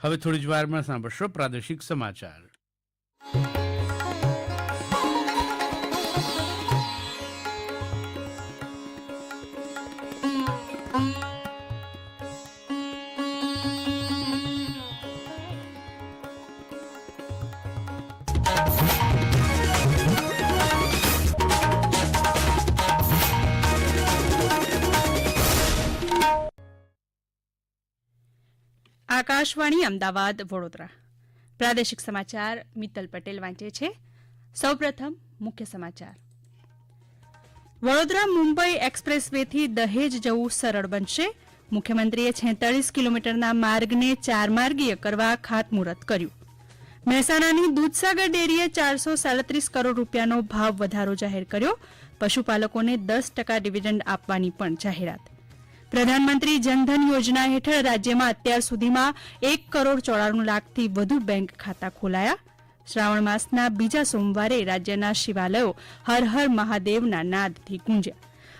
હવે થોડી જ વારમાં સાંભળશો પ્રાદેશિક સમાચાર. આકાશવાણી, અમદાવાદ, વડોદરા. પ્રાદેશિક સમાચાર મિત્તલ પટેલ વાંચે છે. સૌપ્રથમ મુખ્ય સમાચાર. વડોદરા મુંબઈ એક્સપ્રેસ વેથી દહેજ જવું સરળ બનશે. મુખ્યમંત્રીએ છેતાળીસ કિલોમીટરના માર્ગને ચારમાર્ગીય કરવા ખાતમુહૂર્ત કર્યું. મહેસાણાની દૂધસાગર ડેરીએ ચારસો સાડત્રીસ કરોડ રૂપિયાનો ભાવ વધારો જાહેર કર્યો. પશુપાલકોને દસ ટકા ડિવિડન્ડ આપવાની પણ જાહેરાત. પ્રધાનમંત્રી જનધન યોજના હેઠળ રાજ્યમાં અત્યાર સુધીમાં એક કરોડ ચોરાણું લાખથી વધુ બેંક ખાતા ખોલાયા. શ્રાવણ માસના બીજા સોમવારે રાજ્યના શિવાલયો હર હર મહાદેવના નાદથી ગુંજ્યા.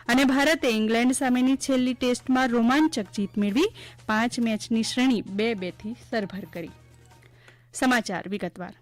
અને ભારતે ઇંગ્લેન્ડ સામેની છેલ્લી ટેસ્ટમાં રોમાંચક જીત મેળવી પાંચ મેચની શ્રેણી બે બેથી સરભર કરી. સમાચાર વિગતવાર.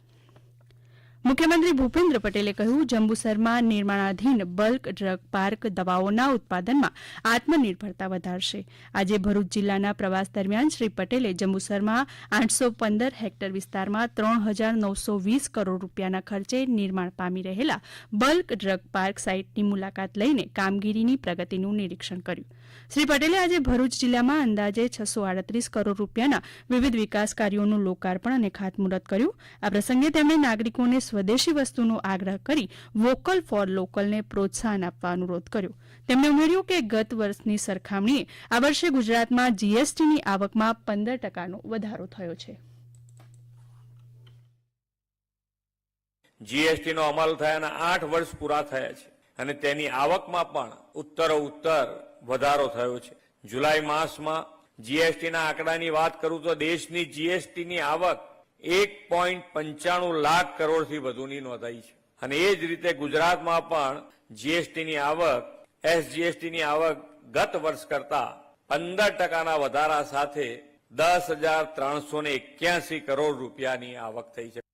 મુખ્યમંત્રી ભૂપેન્દ્ર પટેલે કહ્યું, જંબુસરમાં નિર્માણાધીન બલ્ક ડ્રગ પાર્ક દવાઓના ઉત્પાદનમાં આત્મનિર્ભરતા વધારશે. આજે ભરૂચ જિલ્લાના પ્રવાસ દરમિયાન શ્રી પટેલે જંબુસરમાં આઠસો પંદર હેક્ટર વિસ્તારમાં ત્રણ હજાર નવસો વીસ કરોડ રૂપિયાના ખર્ચે નિર્માણ પામી રહેલા બલ્ક ડ્રગ પાર્ક સાઇટની મુલાકાત લઈને કામગીરીની પ્રગતિનું નિરીક્ષણ કર્યું. શ્રી પટેલે આજે ભરૂચ જિલ્લામાં અંદાજે છસો આડત્રીસ કરોડ રૂપિયાના વિવિધ વિકાસ કાર્યોનું લોકાર્પણ અને ખાતમુહૂર્ત કર્યું. આ પ્રસંગે તેમણે નાગરિકોને સ્વદેશી વસ્તુનો આગ્રહ કરી વોકલ ફોર લોકલને પ્રોત્સાહન આપવા અનુરોધ કર્યો. તેમણે ઉમેર્યું કે ગત વર્ષની સરખામણીએ આ વર્ષે ગુજરાતમાં જીએસટીની આવકમાં પંદર ટકાનો વધારો થયો છે. જીએસટીનો અમલ થયાના આઠ વર્ષ પૂરા થયા છે અને તેની આવકમાં પણ ઉત્તરો ઉત્તર વધારો થયો છે. જુલાઈ માસમાં જીએસટીના આંકડાની વાત કરું તો દેશની જીએસટીની આવક એક પોઈન્ટ પંચાણું લાખ કરોડથી વધુની નોંધાઈ છે. અને એ જ રીતે ગુજરાતમાં પણ જીએસટીની આવક, એસજીએસટીની આવક ગત વર્ષ કરતા પંદર ટકાના વધારા સાથે દસ હજાર ત્રણસો ને એક્યાસી કરોડ રૂપિયાની આવક થઈ છે.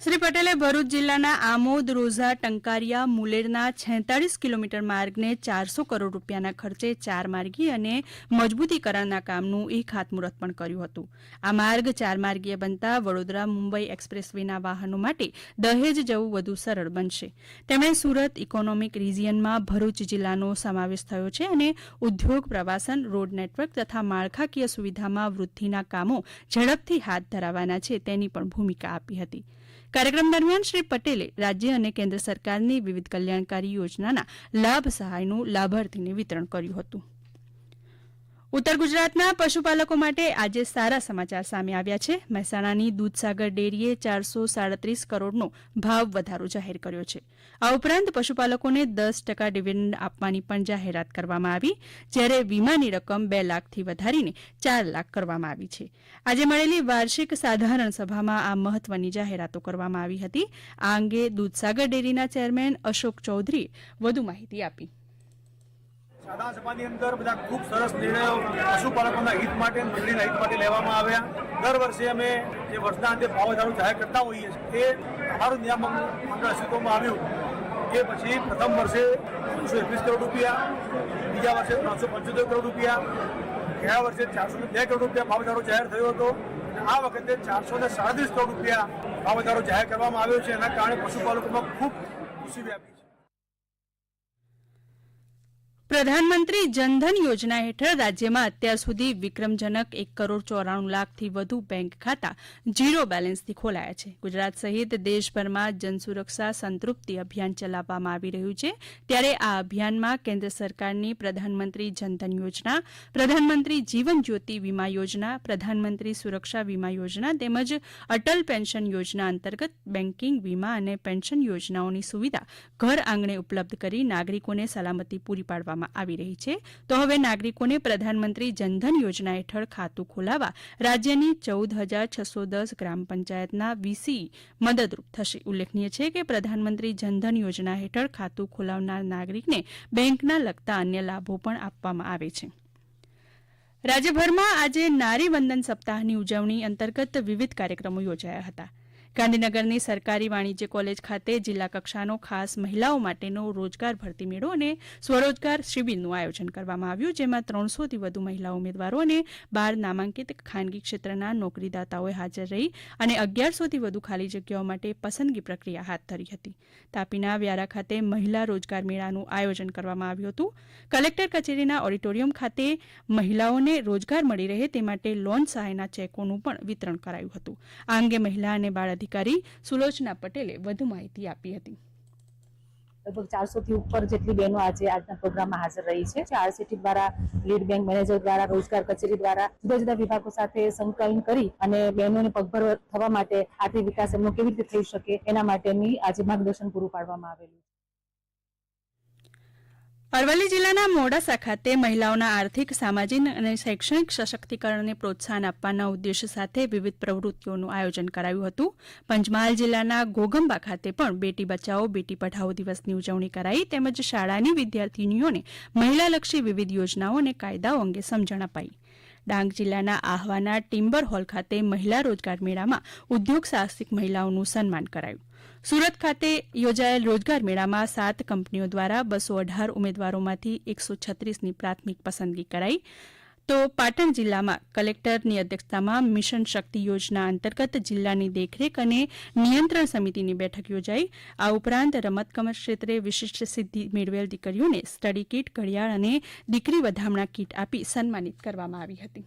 શ્રી પટેલે ભરૂચ જિલ્લાના આમોદ, રોઝા, ટંકારિયા, મુલેરના છેતાળીસ કિલોમીટર માર્ગને ચારસો કરોડ રૂપિયાના ખર્ચે ચાર માર્ગી અને મજબૂતીકરણના કામનું ઈ ખાતમુહૂર્ત પણ કર્યું હતું. આ માર્ગ ચાર માર્ગીય બનતા વડોદરા, મુંબઈ એક્સપ્રેસ વેના વાહનો માટે દહેજ જવું વધુ સરળ બનશે. તેમણે સુરત ઇકોનોમિક રિજિયનમાં ભરૂચ જિલ્લાનો સમાવેશ થયો છે અને ઉદ્યોગ, પ્રવાસન, રોડ નેટવર્ક તથા માળખાકીય સુવિધામાં વૃદ્ધિના કામો ઝડપથી હાથ ધરાવવાના છે તેની પણ ભૂમિકા આપી હતી. કાર્યક્રમ દરમિયાન શ્રી પટેલે રાજ્ય અને કેન્દ્ર સરકારની વિવિધ કલ્યાણકારી યોજનાના લાભ સહાયનું લાભાર્થીને વિતરણ કર્યું હતું. ઉત્તર ગુજરાતના પશુપાલકો માટે આજે સારા સમાચાર સામે આવ્યા છે. મહેસાણાની દૂધસાગર ડેરીએ ચારસો સાડત્રીસ કરોડનો ભાવ વધારો જાહેર કર્યો છે. આ ઉપરાંત પશુપાલકોને દસ ટકા ડિવિડન્ડ આપવાની પણ જાહેરાત કરવામાં આવી, જ્યારે વીમાની રકમ બે લાખથી વધારીને ચાર લાખ કરવામાં આવી છે. આજે મળેલી વાર્ષિક સાધારણ સભામાં આ મહત્વની જાહેરાતો કરવામાં આવી હતી. આ અંગે દૂધસાગર ડેરીના ચેરમેન અશોક ચૌધરીએ વધુ માહિતી આપી. સાધારણ સભાની અંદર બધા ખૂબ સરસ નિર્ણયો પશુપાલકોના હિત માટે, મંડળીના હિત માટે લેવામાં આવ્યા. દર વર્ષે અમે જે વર્ષના અંતે ભાવધારો જાહેર કરતા હોઈએ છીએ, એ અમારું નિયામક મંડળ અસ્તિત્વમાં આવ્યું કે પછી પ્રથમ વર્ષે ત્રણસો એકવીસ કરોડ રૂપિયા, બીજા વર્ષે ત્રણસો પંચોતેર કરોડ રૂપિયા, ગયા વર્ષે ચારસો બે કરોડ રૂપિયા ભાવધારો જાહેર થયો હતો. આ વખતે ચારસો ને સાડત્રીસ કરોડ રૂપિયા ભાવધારો જાહેર કરવામાં આવ્યો છે. એના કારણે પશુપાલકોમાં ખૂબ ખુશી વ્યાપી છે. પ્રધાનમંત્રી જનધન યોજના હેઠળ રાજ્યમાં અત્યાર સુધી વિક્રમજનક એક કરોડ ચોરાણું લાખથી વધુ બેંક ખાતા ઝીરો બેલેન્સથી ખોલાયા છે. ગુજરાત સહિત દેશભરમાં જનસુરક્ષા સંતૃપ્તિ અભિયાન ચલાવવામાં આવી રહ્યું છે. ત્યારે આ અભિયાનમાં કેન્દ્ર સરકારની પ્રધાનમંત્રી જનધન યોજના, પ્રધાનમંત્રી જીવન જ્યોતિ વીમા યોજના, પ્રધાનમંત્રી સુરક્ષા વીમા યોજના તેમજ અટલ પેન્શન યોજના અંતર્ગત બેન્કિંગ વીમા અને પેન્શન યોજનાઓની સુવિધા ઘર આંગણે ઉપલબ્ધ કરી નાગરિકોને સલામતી પૂરી પાડવામાં આવી રહી છે. તો હવે નાગરિકોને પ્રધાનમંત્રી જનધન યોજના હેઠળ ખાતું ખોલાવવા રાજ્યની ચૌદ હજાર છસો દસ ગ્રામ પંચાયતના વીસી મદદરૂપ થશે. ઉલ્લેખનીય છે કે પ્રધાનમંત્રી જનધન યોજના હેઠળ ખાતું ખોલાવનાર નાગરિકને બેંકના લગતા અન્ય લાભો પણ આપવામાં આવે છે. રાજ્યભરમાં આજે નારી વંદન સપ્તાહની ઉજવણી અંતર્ગત વિવિધ કાર્યક્રમો યોજાયા હતા. ગાંધીનગરની સરકારી વાણિજ્ય કોલેજ ખાતે જિલ્લા કક્ષાનો ખાસ મહિલાઓ માટેનો રોજગાર ભરતી મેળો અને સ્વરોજગાર શિબિરનું આયોજન કરવામાં આવ્યું, જેમાં ત્રણસોથી વધુ મહિલા ઉમેદવારો અને બાર નામાંકિત ખાનગી ક્ષેત્રના નોકરીદાતાઓએ હાજર રહી અને અગિયારસોથી વધુ ખાલી જગ્યાઓ માટે પસંદગી પ્રક્રિયા હાથ ધરી હતી. તાપીના વ્યારા ખાતે મહિલા રોજગાર મેળાનું આયોજન કરવામાં આવ્યું હતું. કલેક્ટર કચેરીના ઓડિટોરિયમ ખાતે મહિલાઓને રોજગાર મળી રહે તે માટે લોન સહાયના ચેકોનું પણ વિતરણ કરાયું હતું. આ અંગે મહિલા અને બાળ અધિકારી સુલોચના પટેલે વધુ માહિતી આપી હતી. લગભગ ચારસો થી ઉપર જેટલી બહેનો આજે આજના પ્રોગ્રામમાં હાજર રહી છે. આરસીટી દ્વારા લીડ બેંક મેનેજર દ્વારા, રોજગાર કચેરી દ્વારા જુદા જુદા વિભાગો સાથે સંકલન કરી અને બહેનોને પગભર થવા માટે આર્થિક વિકાસ એમનો કેવી રીતે થઈ શકે એના માટેની આજે માર્ગદર્શન પૂરું પાડવામાં આવેલું અરવલ્લી જિલ્લાના મોડાસા ખાતે મહિલાઓના આર્થિક, સામાજિક અને શૈક્ષણિક સશક્તિકરણને પ્રોત્સાહન આપવાના ઉદ્દેશ સાથે વિવિધ પ્રવૃત્તિઓનું આયોજન કરાયું હતું. પંચમહાલ જિલ્લાના ગોગંબા ખાતે પણ બેટી બચાવો, બેટી પઢાઓ દિવસની ઉજવણી કરાઈ. તેમજ શાળાની વિદ્યાર્થીનીઓને મહિલાલક્ષી વિવિધ યોજનાઓ અને કાયદાઓ અંગે સમજણ અપાઈ. ડાંગ જિલ્લાના આહવાના ટિમ્બર હોલ ખાતે મહિલા રોજગાર મેળામાં ઉદ્યોગ સાહસિક મહિલાઓનું સન્માન કરાયું. સુરત ખાતે યોજાયેલ રોજગાર મેળામાં સાત કંપનીઓ દ્વારા બસો અઢાર ઉમેદવારોમાંથી એકસો છત્રીસની પ્રાથમિક પસંદગી કરાઈ. તો પાટણ જિલ્લામાં કલેક્ટરની અધ્યક્ષતામાં મિશન શક્તિ યોજના અંતર્ગત જિલ્લાની દેખરેખ અને નિયંત્રણ સમિતિની બેઠક યોજાઈ. આ ઉપરાંત રમતગમત ક્ષેત્રે વિશિષ્ટ સિદ્ધિ મેળવેલ દીકરીઓને સ્ટડી કીટ, ઘડિયાળ અને દીકરી વધામણા કીટ આપી સન્માનિત કરવામાં આવી હતી.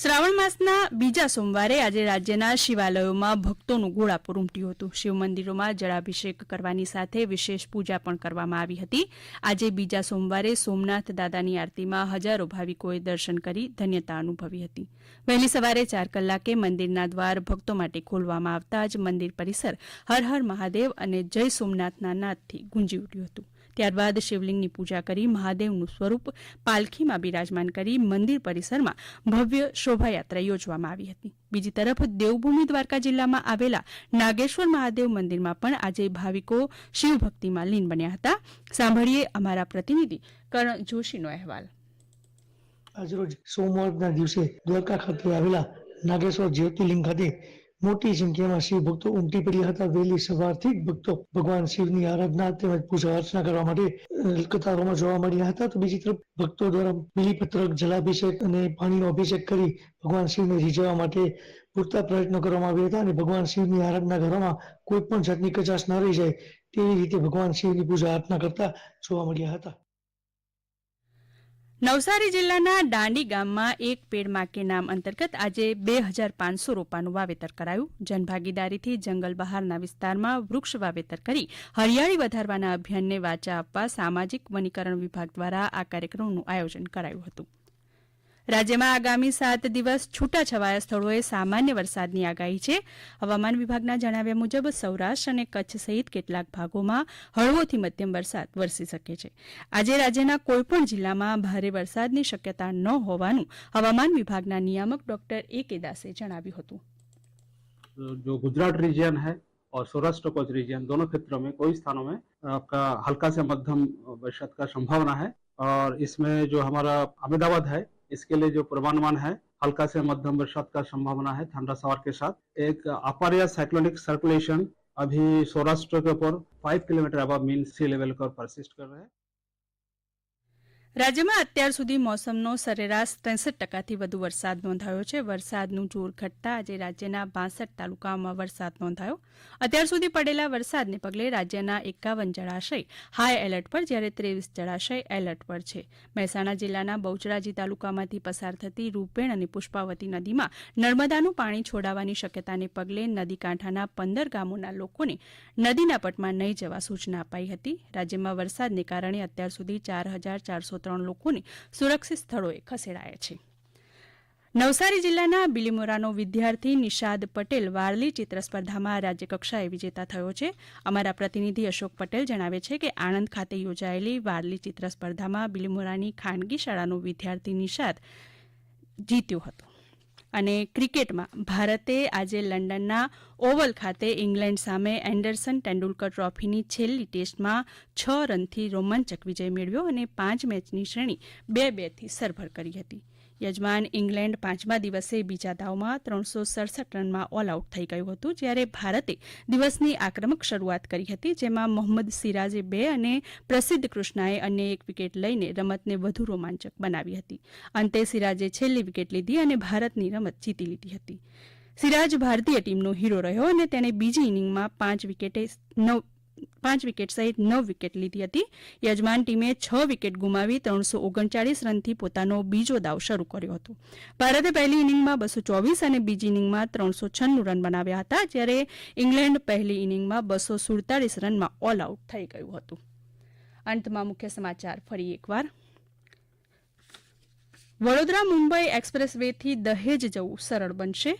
શ્રાવણ માસના બીજા સોમવારે આજે રાજ્યના શિવાલયોમાં ભક્તોનું ગોળાપુર ઉમટ્યું હતું. શિવ મંદિરોમાં જળાભિષેક કરવાની સાથે વિશેષ પૂજા પણ કરવામાં આવી હતી. આજે બીજા સોમવારે સોમનાથ દાદાની આરતીમાં હજારો ભાવિકોએ દર્શન કરી ધન્યતા અનુભવી હતી. વહેલી સવારે ચાર કલાકે મંદિરના દ્વાર ભક્તો માટે ખોલવામાં આવતા જ મંદિર પરિસર હર હર મહાદેવ અને જય સોમનાથના નાદથી ગુંજી ઉઠ્યું હતું. ત્યારબાદ શિવલિંગની પૂજા કરી મહાદેવનું સ્વરૂપ પાલખીમાં બિરાજમાન કરી મંદિર પરિસરમાં ભવ્ય શોભાયાત્રા યોજવામાં આવી હતી. બીજી તરફ દેવભૂમિ દ્વારકા જિલ્લામાં આવેલા નાગેશ્વર મહાદેવ મંદિરમાં પણ આજે ભાવિકો શિવભક્તિમાં લીન બન્યા હતા. સાંભળીએ અમારા પ્રતિનિધિ કરણ જોશીનો અહેવાલ. આજરોજ સોમવારના દિવસે દ્વારકા ખાતે આવેલા નાગેશ્વર જ્યોતિર્લિંગ ખાતે મોટી સંખ્યામાં શિવ ભક્તો ઉમટી પડ્યા હતા. વહેલી સવારથી ભક્તો ભગવાન શિવની આરાધના તેમજ પૂજા અર્ચના કરવા માટે કતારોમાં જોવા મળ્યા હતા. તો બીજી તરફ ભક્તો દ્વારા બીલીપત્રક, જલાભિષેક અને પાણીનો અભિષેક કરી ભગવાન શિવને રીઝવવા માટે પૂરતા પ્રયત્નો કરવામાં આવ્યા હતા અને ભગવાન શિવની આરાધના કરવામાં કોઈ પણ જાતની કચાશ ન રહી જાય તેવી રીતે ભગવાન શિવની પૂજા અર્ચના કરતા જોવા મળ્યા હતા. નવસારી જિલ્લાના દાંડી ગામમાં એક પેડમાં નામ અંતર્ગત આજે બે હજાર પાંચસો રોપાનું વાવેતર કરાયું. જનભાગીદારીથી જંગલ બહારના વિસ્તારમાં વૃક્ષ વાવેતર કરી હરિયાળી વધારવાના અભિયાનને વાચા આપવા સામાજિક વનીકરણ વિભાગ દ્વારા આ કાર્યક્રમનું આયોજન કરાયું હતું. રાજ્યમાં આગામી સાત દિવસ છૂટાછવાયા સ્થળોએ સામાન્ય વરસાદની આગાહી છે હવામાન વિભાગના જણાવ્યા મુજબ સૌરાષ્ટ્ર અને કચ્છ સહિત કેટલાક ભાગોમાં હળવોથી મધ્યમ વરસાદ વરસી શકે છે આજે રાજ્યના કોઈપણ જિલ્લામાં ભારે વરસાદની શક્યતા ન હોવાનું હવામાન વિભાગના નિયામક ડોક્ટર એ કે દાસે જણાવ્યું હતું जो गुजरात रीजन है और सौराष्ट्र कोच रीजन दोनों क्षेत्रों में कोई स्थानों में आपका हल्का से मध्यम बरसात का संभावना है और इसमें जो हमारा अहमदाबाद है इसके लिए जो पूर्वानुमान है, हल्का से मध्यम बरसात का संभावना है ठंडा सवार के साथ। एक अपर या साइक्लोनिक सर्कुलेशन अभी सौराष्ट्र के ऊपर फाइव किलोमीटर अब मीन सी लेवल पर परसिस्ट कर रहे हैं। રાજ્યમાં અત્યાર સુધી મોસમનો સરેરાશ ત્રેસઠ ટકાથી વધુ વરસાદ નોંધાયો છે. વરસાદનું જોર ઘટતા આજે રાજ્યના બાસઠ તાલુકાઓમાં વરસાદ નોંધાયો. અત્યાર સુધી પડેલા વરસાદને પગલે રાજ્યના એકાવન જળાશય હાઈ એલર્ટ પર, જ્યારે ત્રેવીસ જળાશય એલર્ટ પર છે. મહેસાણા જિલ્લાના બહુચરાજી તાલુકામાંથી પસાર થતી રૂપેણ અને પુષ્પાવતી નદીમાં નર્મદાનું પાણી છોડાવાની શક્યતાને પગલે નદી કાંઠાના પંદર ગામોના લોકોને નદીના પટમાં નહીં જવા સૂચના અપાઈ હતી. રાજ્યમાં વરસાદને કારણે અત્યાર સુધી ચાર હજાર ચારસો ત્રણ લોકોને સુરક્ષિત સ્થળોએ ખસેડાયા છે. નવસારી જિલ્લાના બિલીમોરાનો વિદ્યાર્થી નિષાદ પટેલ વારલી ચિત્ર સ્પર્ધામાં રાજ્યકક્ષાએ વિજેતા થયો છે. અમારા પ્રતિનિધિ અશોક પટેલ જણાવે છે કે આણંદ ખાતે યોજાયેલી વારલી ચિત્ર સ્પર્ધામાં બિલીમોરાની ખાનગી શાળાનો વિદ્યાર્થી નિષાદ જીત્યો હતો. અને ક્રિકેટમાં ભારતે આજે લંડનના ઓવલ ખાતે ઇંગ્લેન્ડ સામે એન્ડરસન તેંડુલકર ટ્રોફીની છેલ્લી ટેસ્ટમાં છ રનથી રોમાંચક વિજય મેળવ્યો અને પાંચ મેચની શ્રેણી બે બેથી સરભર કરી હતી. યજમાન ઇંગ્લેન્ડ પાંચમા દિવસે બીજા દાવમાં ત્રણસો સડસઠ રનમાં ઓલ આઉટ થઈ ગયું હતું, જ્યારે ભારતે દિવસની આક્રમક શરૂઆત કરી હતી, જેમાં મોહમ્મદ સિરાજે બે અને પ્રસિદ્ધ કૃષ્ણાએ અન્ય એક વિકેટ લઈને રમતને વધુ રોમાંચક બનાવી હતી. અંતે સિરાજે છેલ્લી વિકેટ લીધી અને ભારતની રમત જીતી લીધી હતી. સિરાજ ભારતીય ટીમનો હીરો રહ્યો અને તેણે બીજી ઇનિંગમાં પાંચ વિકેટે નવ પાંચ વિકેટ સહિત નવ વિકેટ લીધી હતી. યજમાન ટીમે છ વિકેટ ગુમાવી ત્રણસો ઓગણચાળીસ રનથી પોતાનો બીજો દાવ શરૂ કર્યો હતો. ભારતે પહેલી ઇનિંગમાં બસો ચોવીસ અને બીજી ઇનિંગમાં ત્રણસો છન્નું રન બનાવ્યા હતા, જ્યારે ઇંગ્લેન્ડ પહેલી ઇનિંગમાં બસો સુડતાલીસ રનમાં ઓલ આઉટ થઈ ગયું હતું. અંતમાં મુખ્ય સમાચાર ફરી એકવાર. વડોદરા મુંબઈ એક્સપ્રેસ વેથી દહેજ જવું સરળ બનશે.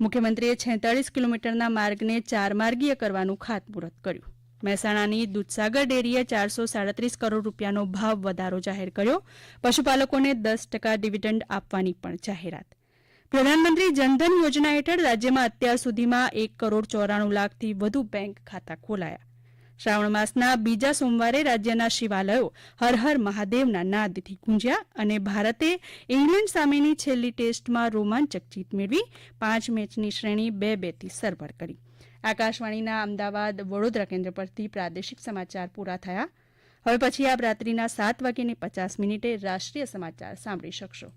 મુખ્યમંત્રીએ છેતાળીસ કિલોમીટરના માર્ગને ચાર માર્ગીય કરવાનું ખાતમુહૂર્ત કર્યું. મહેસાણાની દૂધસાગર ડેરીએ ચારસો સાડત્રીસ કરોડ રૂપિયાનો ભાવ વધારો જાહેર કર્યો. પશુપાલકોને દસ ટકા ડિવિડન્ડ આપવાની પણ જાહેરાત. પ્રધાનમંત્રી જનધન યોજના હેઠળ રાજ્યમાં અત્યાર સુધીમાં એક કરોડ ચોરાણું લાખથી વધુ બેંક ખાતા ખોલાયા. શ્રાવણ માસના બીજા સોમવારે રાજ્યના શિવાલયો હર હર મહાદેવના નાદથી ગુંજ્યા અને ભારતે ઇંગ્લેન્ડ સામેની છેલ્લી ટેસ્ટમાં રોમાંચક જીત મેળવી પાંચ મેચની શ્રેણી બે બેથી સરભર કરી. આકાશવાણીના અમદાવાદ વડોદરા કેન્દ્ર પરથી પ્રાદેશિક સમાચાર પૂરા થયા. હવે પછી આપ રાત્રિના સાત વાગ્યાને પચાસ મિનિટે રાષ્ટ્રીય સમાચાર સાંભળી શકશો.